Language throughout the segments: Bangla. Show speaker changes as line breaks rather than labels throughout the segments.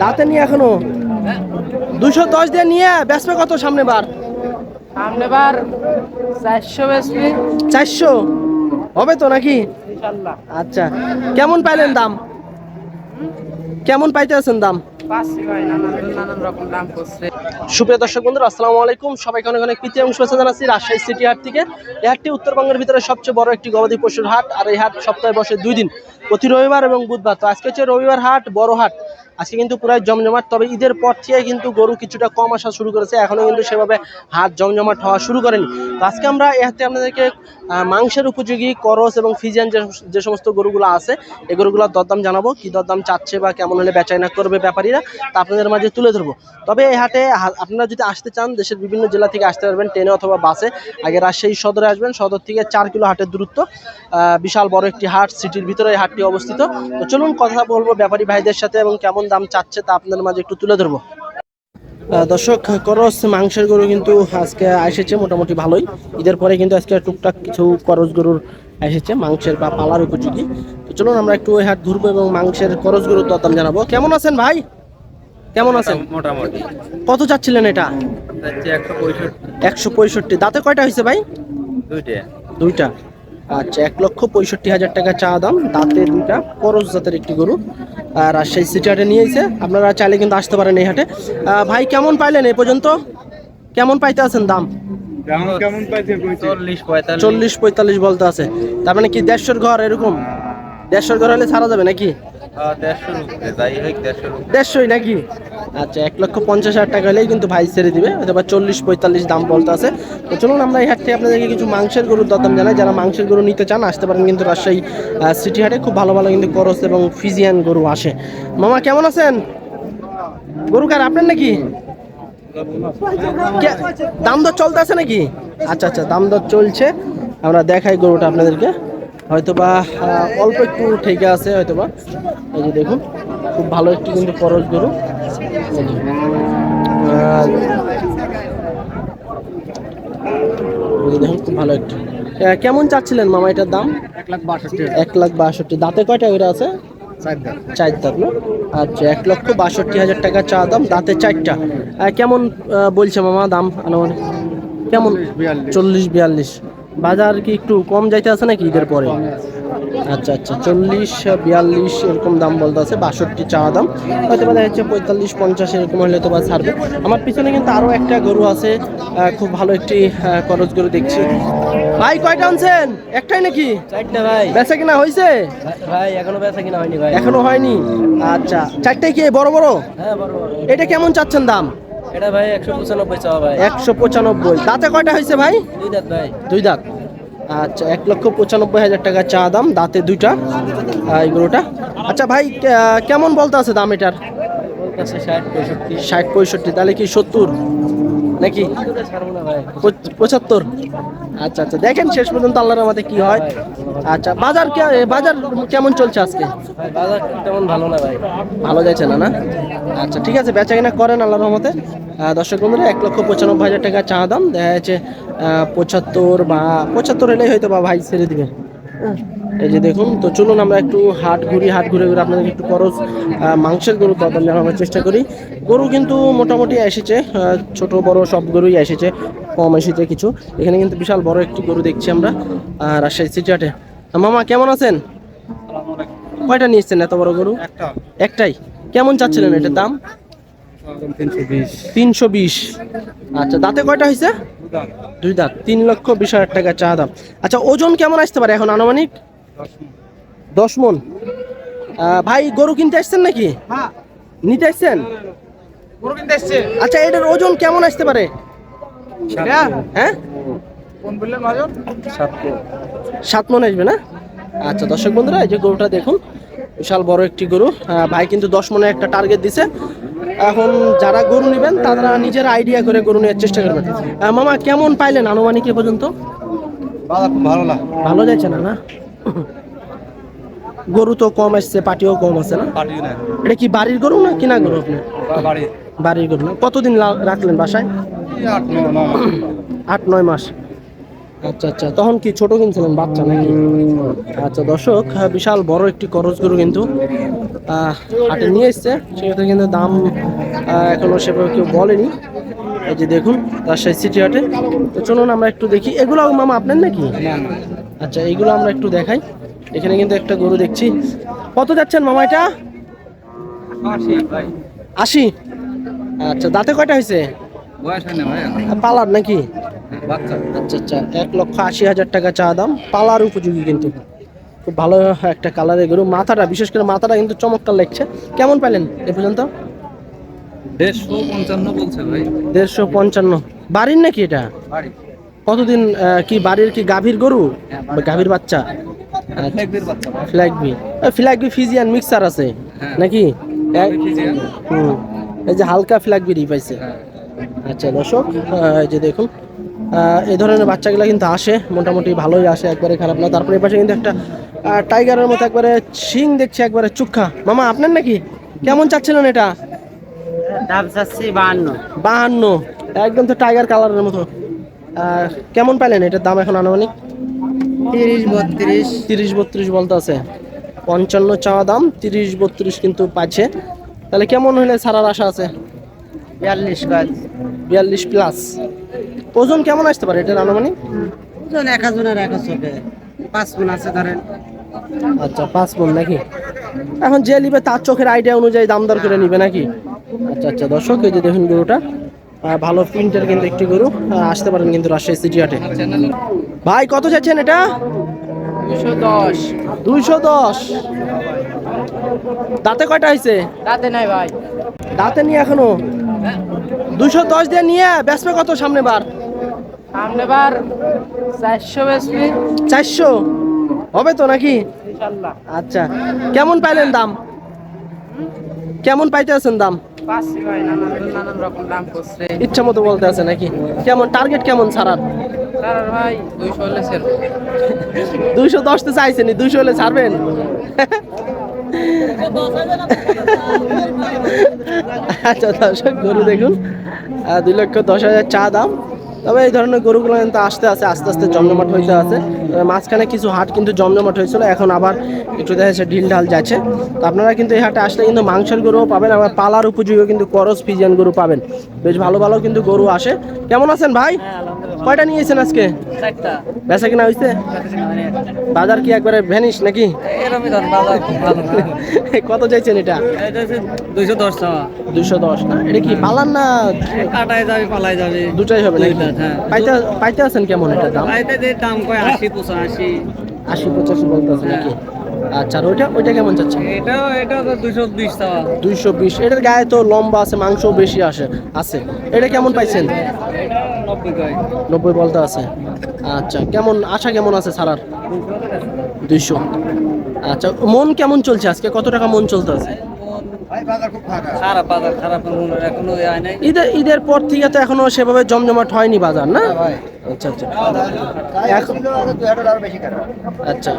দাঁতে নিয়ে এখনও? দুশো দশ দিয়ে নিয়ে বেচবে কত সামনে বার
সামনে বার চারশো বেসবি
চারশো? হবে তো নাকি? আচ্ছা কেমন পাইলেন দাম? কেমন পাইতে আছেন দাম? সুপ্রিয় দর্শক বন্ধুরা আসসালামু আলাইকুম। সবাইকে অনেক অনেক প্রীতি এবং শুভেচ্ছা জানাচ্ছি রাজশাহী সিটি হাট থেকে। এই হাটটি উত্তরবঙ্গের ভিতরে সবচেয়ে বড় একটি গবাদি পশুর হাট। আর এই হাট সপ্তাহে বসে দুই দিন প্রতি রবিবার এবং বুধবার। তো আজকে হচ্ছে রবিবার হাট বড় হাট। আজকে কিন্তু পুরাই জমজমাট। তবে ঈদের পর থেকে কিন্তু গরু কিছুটা কম আসা শুরু করেছে। এখনও কিন্তু সেভাবে হাট জমজমাট হওয়া শুরু করেনি। তো আজকে আমরা এই হাতে আপনাদেরকে মাংসের উপযোগী করস এবং ফিজিয়ান যে সমস্ত গরুগুলো আছে এই গরুগুলোর দরদাম জানাব। কি দরদাম চাচ্ছে বা কেমন হলে বেচাইনা করবে ব্যাপারীরা, তা আপনাদের মাঝে তুলে ধরবো। তবে এই হাটে আপনারা যদি আসতে চান, দেশের বিভিন্ন জেলা থেকে আসতে পারবেন, ট্রেনে অথবা বাসে। আগে রাজশাহী সদরে আসবেন। সদর থেকে চার কিলো হাটের দূরত্ব। বিশাল বড় একটি হাট, সিটির ভিতরে এই হাটটি অবস্থিত। তো চলুন কথা বলব ব্যাপারী ভাইদের সাথে এবং কেমন দাম চাচ্ছে তা আপনাদের মাঝে একটু তুলে ধরবো। দর্শক করস মাংসের গরু কিন্তু আজকে এসেছে মোটামুটি ভালোই। ঈদের পরে কিন্তু আজকে টুকটাক কিছু করস গরুর এসেছে মাংসের বা পালার উপযোগী। তো চলুন আমরা একটু ওই হাট ঘুরবো এবং মাংসের করস গরুর দরদাম জানাব। কেমন আছেন ভাই? কেমন আছেন?
মোটামুটি।
কত চাচ্ছিলেন এটা?
একশো পঁয়ষট্টি।
দাঁতে কয়টা হয়েছে ভাই?
দুইটা।
দুইটা। আচ্ছা এক লক্ষ পঁয়ষট্টি হাজার টাকা চা দাম দাঁতে দুইটা করস জাতের একটি গরু। রাজশাহী সিটি হাটে নিয়েছে আপনারা চাইলে কিন্তু আসতে পারেন এই হাটে। ভাই কেমন পাইলেন এ পর্যন্ত? কেমন পাইতে আছেন দাম
চল্লিশ পঁয়তাল্লিশ।
চল্লিশ পঁয়তাল্লিশ বলতে আছে। তার মানে কি দেড়শোর ঘর এরকম? দেড়শোর ঘর হলে ছাড়া যাবে নাকি? দেড়শোই নাকি? আচ্ছা এক লক্ষ পঞ্চাশ হাজার টাকা হলেই কিন্তু ভাই ছেড়ে দিবে অথবা চল্লিশ পঁয়তাল্লিশ দাম বলতে আছে। তো চলুন আমরা এই হাট থেকে আপনাদেরকে কিছু মাংসের গরুর দরদাম জানাই। যারা মাংসের গরু নিতে চান আসতে পারেন কিন্তু রাজশাহী সিটি হাটে। খুব ভালো ভালো কিন্তু করস এবং ফিজিয়ান গরু আসে। মামা কেমন আছেন? গরু কার আপনার নাকি? দাম দর চলতে আছে নাকি? আচ্ছা আচ্ছা দাম দর চলছে। আমরা দেখাই গরুটা আপনাদেরকে। হয়তোবা অল্প একটু ঠেকে আছে হয়তোবা। এই যে দেখুন খুব ভালো একটু কিন্তু খরচ গরু। দেখুন খুব ভালো একটি। কেমন চাচ্ছিলেন মামা এটার দাম?
এক লাখ বাষট্টি।
এক লাখ বাষট্টি দাঁতে কয়টা ওইটা আছে?
চার
দাঁত না? আচ্ছা এক লক্ষ বাষট্টি হাজার টাকা চা দাম দাঁতে চারটা। কেমন বলছে মামা দাম আনুমানিক? কেমন? চল্লিশ বিয়াল্লিশ। বাজার কি একটু কম যাইতে আছে নাকি ঈদের পরে? আচ্ছা আচ্ছা চল্লিশ বিয়াল্লিশ এরকম দাম বলতে আছে বাষট্টি চা দাম। হয়তো দেখা যাচ্ছে পঁয়তাল্লিশ পঞ্চাশ এরকম হলে তো বা ছাড়বে। আমার পিছনে কিন্তু আরও একটা গরু আছে খুব ভালো একটি খরচ গরু দেখছি। ভাই কয়টা আনছেন? একটাই নাকি?
চারটা ভাই।
বেচা কিনা হয়েছে
ভাই এখনও বেচা কিনা হয়নি ভাই।
এখনও হয়নি? আচ্ছা চারটাই কি বড় বড়?
হ্যাঁ বড় বড়।
এটা কেমন চাচ্ছেন দাম?
এটা ভাই একশো পঁচানব্বই চাওয়া ভাই।
একশো পঁচানব্বই। দাঁতে কয়টা হয়েছে ভাই?
দুই দাঁত ভাই।
দুই দাঁত। আচ্ছা এক লক্ষ পঁচানব্বই হাজার টাকা চা দাম দাঁতে দুইটা। এই গরুটা। আচ্ছা ভাই কেমন বলতে আছে দাম এটার?
ষাট পঁয়ষট্টি।
ষাট পঁয়ষট্টি তাহলে কি সত্তর? নাকি? পঁচাত্তর আচ্ছা আচ্ছা দেখেন শেষ পর্যন্ত আল্লাহর আমাদের কি হয়। আচ্ছা বাজার কে- বাজার কেমন চলছে আজকে?
বাজার তেমন ভালো না ভাই।
ভালো যাচ্ছে না না? আচ্ছা ঠিক আছে বেচা কিনা করেন আল্লাহর রহমতে। দর্শক বন্ধুরা এক লক্ষ পঁচানব্বই হাজার টাকা চা দাম। দেখা যাচ্ছে পঁচাত্তর বা পঁচাত্তর এলেই হয়তো বা ভাই ছেড়ে দিবে। এই যে দেখুন তো চলুন আমরা একটু হাট ঘুরি হাট ঘুরে ঘুরে আপনাদের একটু খরচ মাংসের গরু দরদাম জানানোর চেষ্টা করি। গরু কিন্তু মোটামুটি এসেছে ছোট বড় সব গরুই এসেছে কম এসেছে কিছু। এখানে কিন্তু বিশাল বড় একটি গরু দেখছি আমরা রাজশাহী সিটি হাটে। মামা কেমন আছেন? কয়টা নিয়েছেন এত বড় গরু? একটাই। কেমন চাচ্ছিলেন এটার দাম?
তিনশো বিশ।
তিনশো বিশ। আচ্ছা দাঁতে কয়টা হয়েছে? দুই দাঁত। তিন লক্ষ বিশ হাজার টাকা চা দাম। আচ্ছা ওজন কেমন আসতে পারে এখন আনুমানিক? দশ মন। ভাই গরু কিনতে আসছেন নাকি? নিতে আসছেন?
গরু কিনতে
আচ্ছা এটার ওজন কেমন আসতে পারে? হ্যাঁ?
মাজন
সাত মন। আসবে না? আচ্ছা দর্শক বন্ধুরা এই যে গরুটা দেখুন বিশাল বড় একটি গরু। ভাই কিন্তু দশ মনে একটা টার্গেট দিছে। এখন যারা গরু নেবেন তারা নিজের আইডিয়া করে গরু নেওয়ার চেষ্টা করবেন। মামা কেমন পাইলেন আনুমানিক এ পর্যন্ত?
ভালো না।
ভালো যাচ্ছে না না? গরু তো কম আসছে পাটিও কম আছে না? এটা কি বাড়ির গরু না কিনা গরু আপনি? বাড়ির গরু না। কতদিন রাখলেন বাসায়?
আট নয়
মাস। আচ্ছা আচ্ছা। তখন কি ছোট কিনছিলেন বাচ্চা নাকি? আচ্ছা দর্শক বিশাল বড় একটি করজ গরু কিন্তু হাটে নিয়ে এসছে। সেক্ষেত্রে কিন্তু দাম এখনও সেভাবে কেউ বলেনি। এই যে দেখুন রাজশাহী সিটি হাটে। তো চলুন আমরা একটু দেখি। এগুলো মামা আপনার নাকি? আচ্ছা এইগুলো আমরা একটু দেখাই। এখানে কিন্তু একটা গরু দেখছি। কত যাচ্ছেন মামা এটা? আশি। আচ্ছা দাঁতে কয়টা হয়েছে?
হয়
পালার নাকি? আচ্ছা আচ্ছা এক লক্ষ আশি হাজার টাকা চা দাম। পালার উপযোগী কিন্তু। খুব ভালো একটা কালারের গরু। মাথাটা বিশেষ করে মাথাটা কিন্তু চমৎকার লাগছে। কেমন পেলেন এ পর্যন্ত?
দেড়শো পঞ্চান্ন বলছে ভাই।
দেড়শো পঞ্চান্ন। বাড়ির নাকি এটা?
বাড়ি।
কতদিন কি বাড়ির কি গাভীর গরু? গাভীর বাচ্চা?
ফ্ল্যাগদের বাচ্চা। ভাই
ফ্ল্যাগবি ফ্ল্যাগবি ফিজিয়ান মিক্সার আছে।
হ্যাঁ।
নাকি? হুম। এই যে হালকা ফ্ল্যাগবিরি পাইছে।
হ্যাঁ।
আচ্ছা দর্শক এই যে দেখুন এই ধরনের বাচ্চাগুলো কিন্তু আসে মোটামুটি ভালোই আসে একবারে খারাপ না। তারপরে এই পাশে কিন্তু একটা টাইগারের মতো একবারে শিং দেখছি একবারে চুক্ষা মামা আপনার নাকি? কেমন চাচ্ছিলেন এটা?
দাম চাচ্ছি বাহান্ন।
বাহান্ন। একদম তো টাইগার কালারের মতো। কেমন পাইলেন? এটার দাম এখন আনুমানিক?
তিরিশ বত্রিশ।
তিরিশ বত্রিশ বলতে আছে। পঞ্চান্ন চাওয়া দাম তিরিশ বত্রিশ কিন্তু পাচ্ছে। তাহলে কেমন হলে ছাড়ার আশা আছে?
বিয়াল্লিশ
বিয়াল্লিশ প্লাস ওজন কেমন আসতে পারে এটার আনুমানিক?
ওজন এক হাজার এক হাজার পাঁচ আছে ধরেন।
আচ্ছা পাঁচ মন নাকি? এখন যে নিবে তার চোখের আইডিয়া অনুযায়ী দাম দর করে নিবে নাকি? আচ্ছা আচ্ছা দর্শক এই যে দেখুন গরুটা। ভালো প্রিন্টের কিন্তু একটি গরু আসতে পারেন কিন্তু রাজশাহী সিটি হাটে। ভাই কত যাচ্ছেন এটা? দুইশো দশ। দাঁতে কয়টা হয়েছে?
তাতে নাই ভাই।
দাঁতে নিয়ে এখনও? দুইশো দশ দিয়ে নিয়ে বেসবে কত সামনে বার?
সামনে বার চারশো বেসবি
চারশো? হবে তো নাকি? আচ্ছা কেমন পাইলেন দাম? কেমন পাইতে আছেন দাম?
পাচ্ছি ভাই নানান নানান রকম দাম করছে।
ইচ্ছা মতো বলতে আছে নাকি? কেমন টার্গেট কেমন ছাড়ার?
ভাই দুইশো হলে সেল
দুইশো দশ তো চাইছেনি দুইশো হলে ছাড়বেন? আচ্ছা দর্শক গরু দেখুন। দুই লক্ষ দশ হাজার চা দাম। তবে এই ধরনের গরুগুলো কিন্তু আসতে আসতে আস্তে আস্তে জমজমাট হইতে আছে। মাঝখানে কিছু হাট কিন্তু জমজমাট হয়েছিল এখন আবার একটু দেখা যাচ্ছে ঢিল ঢাল যাচ্ছে। তো আপনারা কিন্তু এই হাটে আসলে কিন্তু মাংসের গরুও পাবেন আবার পালার উপযোগী কিন্তু করস ফিজিয়ান গরু পাবেন। বেশ ভালো ভালো কিন্তু গরু আসে। কেমন আছেন ভাই? কয়টা নিয়েছেন আজকে? বেচা কিনা হয়েছে বাজার কি একবারে ভ্যানিশ নাকি? কত চাইছেন এটা?
দুইশো দশ টাকা।
দুশো না? এটা কি পালান না
কাটায় যাবে পালাই যাবে।
দুটাই হবে নাকি?
হ্যাঁ।
পাইতে পাইতে আছেন কেমন এটা দাম?
দাম কয় আশি পঁচাশি।
আশি পঁচাশি বলতে আছে নাকি আচ্ছা ওইটা ওইটা কেমন
এটাও এটা তো দুইশো বিশ টাকা।
দুইশো বিশ। এটার গায়ে তো লম্বা আছে মাংস বেশি আসে আছে। এটা কেমন পাইছেন?
নব্বই
বলতে আছে। আচ্ছা কেমন আশা কেমন আছে ছাড়ার দুইশো। আচ্ছা মন কেমন চলছে? আজকে কত টাকা মন চলতে আছে
খারাপ। বাজার খারাপ এখনও হয় নাই।
ঈদের ঈদের পর থেকে তো এখনও সেভাবে জমজমাট হয়নি বাজার না? আচ্ছা আচ্ছা। আচ্ছা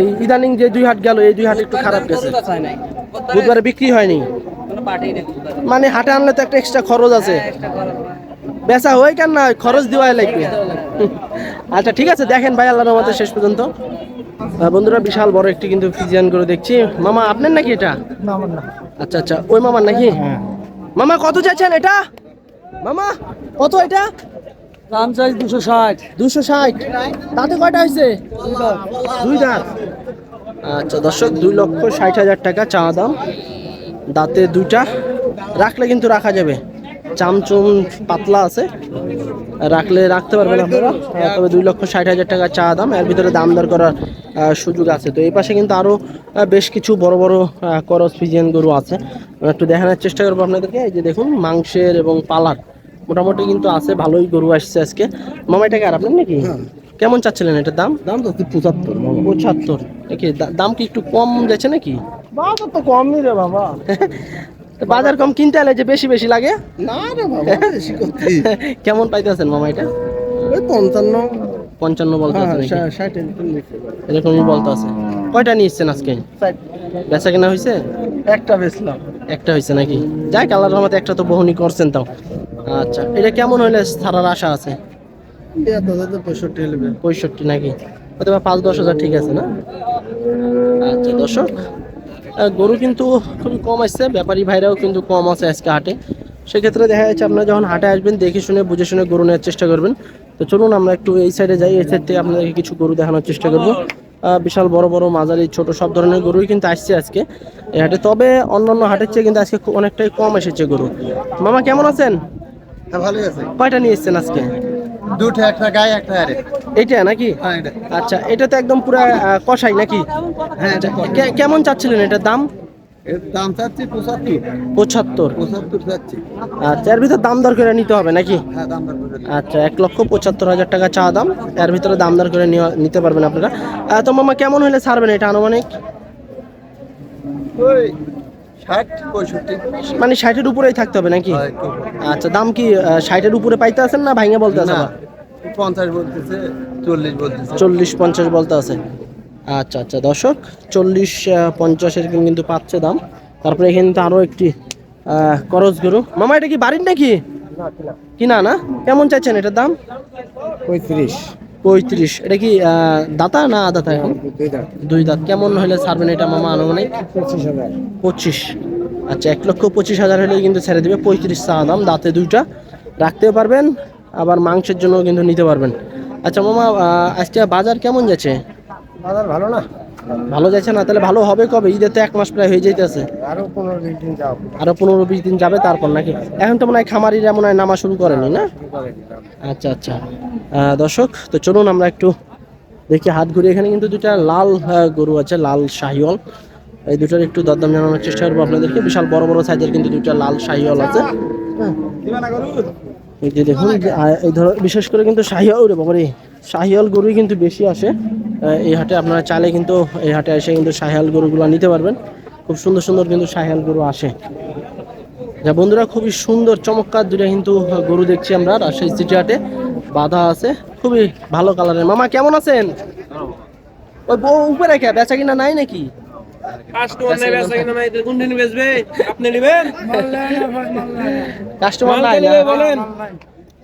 এই ইদানিং যে দুই হাট গেল এই দুই হাট একটু খারাপ গেছে।
বুধবার হয়
বিক্রি হয়নি?
কোনো পার্টি নেই বুধবারে।
মানে হাটে আনলে তো একটা এক্সট্রা খরচ আছে।
একটা খরচ।
বেচা হয় কেন না খরচ দেওয়াই লাগবে। আচ্ছা ঠিক আছে দেখেন ভাই আল্লাহ মতো শেষ পর্যন্ত। বন্ধুরা বিশাল বড় একটি কিন্তু ফিজিয়ান করে দেখছি। মামা আপনার নাকি এটা? আচ্ছা আচ্ছা ওই মামার নাকি? মামা কত চাচ্ছেন এটা? মামা কত এটা?
দাম চাই দুশো ষাট।
দুশো ষাট। তাতে কয়টা হয়েছে? দুই দাঁত। আচ্ছা দর্শক দুই লক্ষ ষাট হাজার টাকা চা দাম। দাঁতে দুইটা। রাখলে কিন্তু রাখা যাবে। চামচুম পাতলা আছে। রাখলে রাখতে পারবেন আপনারা। তবে দুই লক্ষ ষাট হাজার টাকা চা দাম। এর ভিতরে দাম দর করার সুযোগ আছে। তো এই পাশে কিন্তু আরও বেশ কিছু বড় বড় করস ফিজিয়ান গরু আছে। একটু দেখানোর চেষ্টা করব আপনাদেরকে। এই যে দেখুন মাংসের এবং পালার মোটামুটি কিন্তু আছে ভালোই গরু আসছে আজকে। মামা এটা আর আপনার নাকি? কেমন চাচ্ছিলেন এটার দাম?
দাম তো পঁচাত্তর
পঁচাত্তর। নাকি দাম কি একটু কম যাচ্ছে নাকি?
বাজার তো কমই রে বাবা।
বাজার কম কিনতে হলে যে বেশি বেশি লাগে?
না রে বাবা বেশি করতে
কেমন পাইতেছেন মামা এটা?
ওই পঞ্চান্ন।
পঞ্চান্ন বলতে আছে?
হ্যাঁ।
এরকমই বলতে আছে। কয়টা নিচ্ছেন আজকে। বেচা কেনা হয়েছে
একটা বেচলাম।
একটা হয়েছে নাকি? যাই কালার মতো একটা তো বহনি করছেন তাও। আচ্ছা এটা কেমন হইলে ছাড়ার আশা আছে?
পঁয়ষট্টি
পঁয়ষট্টি নাকি? হয়তো বা পাঁচ দশ হাজার ঠিক আছে না? আচ্ছা দর্শক গরু কিন্তু খুবই কম আসছে ব্যাপারী ভাইরাও কিন্তু কম আছে আজকে হাটে। সেক্ষেত্রে দেখা যাচ্ছে আপনারা যখন হাটে আসবেন দেখে শুনে বুঝে শুনে গরু নেওয়ার চেষ্টা করবেন। তো চলুন আমরা একটু এই সাইডে যাই এই সাইড থেকে আপনাদেরকে কিছু গরু দেখানোর চেষ্টা করব। বিশাল বড় বড় মাঝারি ছোট সব ধরনের গরুই কিন্তু আসছে আজকে এই হাটে। তবে অন্যান্য হাটের চেয়ে কিন্তু আজকে অনেকটাই কম এসেছে গরু। মামা কেমন আছেন?
হ্যাঁ ভালোই আছে।
কয়টা নিয়ে এসছেন আজকে?
দুটো একটা গায়ে একটা আরে
এইটা নাকি?
হ্যাঁ
আচ্ছা এটা তো একদম পুরো কষাই নাকি?
হ্যাঁ
কেমন চাচ্ছিলেন এটার দাম?
এর দাম চাচ্ছি পঁচাত্তর।
পঁচাত্তর।
পঁচাত্তর চাচ্ছি।
আচ্ছা এর ভিতর দাম দর করে নিতে হবে নাকি?
হ্যাঁ দাম দর করে
আচ্ছা এক লক্ষ পঁচাত্তর হাজার টাকা চা দাম। এর ভিতরে দাম দর করে নিতে পারবেন আপনারা। তো মামা কেমন হলে ছাড়বেন এটা আনুমানিক?
ওই ষাট পঁয়ষট্টি।
মানে ষাটের উপরেই থাকতে হবে নাকি? আচ্ছা দাম কি ষাটের উপরে পাইতে আছেন না ভাইঙে বলতে আছেন?
পঞ্চাশ বলতেছে চল্লিশ বলতেছে।
চল্লিশ পঞ্চাশ বলতে আছে। আচ্ছা আচ্ছা দর্শক চল্লিশ পঞ্চাশের কিন্তু পাচ্ছে দাম। তারপরে এখানে তো আরও একটি আহ, করজ গরু। মামা এটা কি বাড়ির নাকি? কিনা না? কেমন চাইছেন এটার দাম?
পঁয়ত্রিশ।
পঁয়ত্রিশ। এটা কি দাতা না আদাতা এখন? দুই দাঁত। কেমন হলে ছাড়বেন এটা মামা আনুমানিক?
পঁচিশ।
পঁচিশ আচ্ছা এক লক্ষ পঁচিশ হাজার হলেই কিন্তু ছেড়ে দেবে। পঁয়ত্রিশ চা দাম, দাঁতে দুইটা। রাখতেও পারবেন, আবার মাংসের জন্য কিন্তু নিতে পারবেন। আচ্ছা মামা আজকে বাজার কেমন যাচ্ছে?
বাজার ভালো না।
ভালো যাচ্ছে না তাহলে ভালো হবে কবে? ঈদের তো এক মাস প্রায় হয়ে যাইতেছে।
আরও পনেরো বিশ দিন যাও।
আরও পনেরো বিশ দিন যাবে তারপর নাকি? এখন তো মনে হয় খামারিরা মনে হয় নামা শুরু করেনি না? আচ্ছা আচ্ছা। দর্শক তো চলুন আমরা একটু দেখি হাত ঘুরে এখানে কিন্তু দুটা লাল গরু আছে লাল শাহিওয়াল। এই দুটার একটু দরদাম জানানোর চেষ্টা করব আপনাদেরকে। বিশাল বড় বড় সাইজের কিন্তু দুটা লাল শাহিওয়াল আছে। হ্যাঁ। এই যে দেখুন এই ধর বিশেষ করে কিন্তু শাহিওয়াল বাবারে। শাহিওয়াল গরুই কিন্তু বেশি আসে। এই হাটে আপনারা চাইলে কিন্তু এই হাটে এসে কিন্তু শাহিওয়াল গরুগুলো নিতে পারবেন। খুব সুন্দর সুন্দর কিন্তু শাহিওয়াল গরু আসে। যা বন্ধুরা খুবই সুন্দর চমৎকার দুটা কিন্তু গরু দেখছি আমরা রাজশাহী সিটি হাটে। বাধা আছে খুবই ভালো কালারের। মামা কেমন আছেন? ওই বউ উপরে কে বেচা কিনা নাই নাকি?
কাস্টমার নেবে আছে কিনা নাই কোন দিন বেচবে। আপনি নেবেন?
কাস্টমার
মাল
নাই।
বলেন?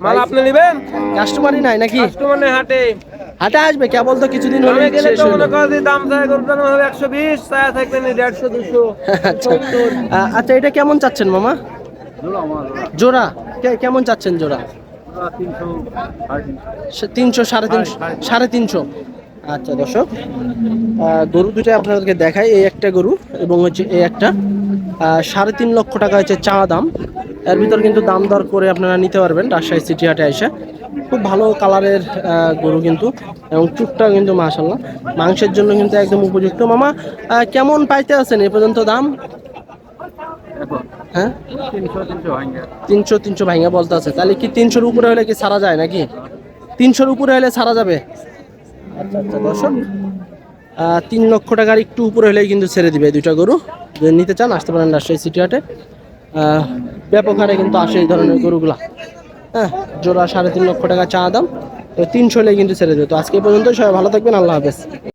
মাল আপনি নেবেন?
কাস্টমারই নাই নাকি?
কাস্টমার নেই হাটে।
হাটে আসবে কেবল তো কিছুদিন হলে
গেলে তো মনে করো দাম চাই করবেন হবে একশো বিশ চায়া থাকবেন দেড়শো দুশো
আচ্ছা। আচ্ছা এটা কেমন চাচ্ছেন মামা? জোড়া কে- কেমন চাচ্ছেন জোড়া? তিনশো সাড়ে তিনশো। সাড়ে তিনশো আচ্ছা দর্শক গরু দুটো আপনাদেরকে দেখাই এই একটা গরু এবং হচ্ছে এই একটা। সাড়ে তিন লক্ষ টাকা হচ্ছে চা দাম। এর ভিতর কিন্তু দাম দর করে আপনারা নিতে পারবেন রাজশাহী সিটি হাটে এসে। খুব ভালো কালারের গরু কিন্তু এবং চুটটা কিন্তু মাশাল্লাহ মাংসের জন্য কিন্তু একদম উপযুক্ত। মামা কেমন পাইতে আছেন? এ পর্যন্ত দাম? হ্যাঁ? তিনশো তিনশো ভাঙা বলতে আছে। তাহলে কি তিনশোর উপরে হলে কি সারা যায় নাকি? তিনশোর উপরে হলে সারা যাবে? আচ্ছা আচ্ছা তিন লক্ষ টাকার একটু উপরে হলেই কিন্তু ছেড়ে দিবে দুইটা গরু। যদি নিতে চান, আসতে পারেন রাজশাহী সিটি হাটে। ব্যাপক হারে কিন্তু আসে এই ধরনের গরুগুলা। হ্যাঁ জোড়া সাড়ে তিন লক্ষ টাকা চা দাম। তো তিনশো কিন্তু ছেড়ে দেবে। তো আজকে পর্যন্ত সবাই ভালো থাকবেন, আল্লাহ হাফেজ।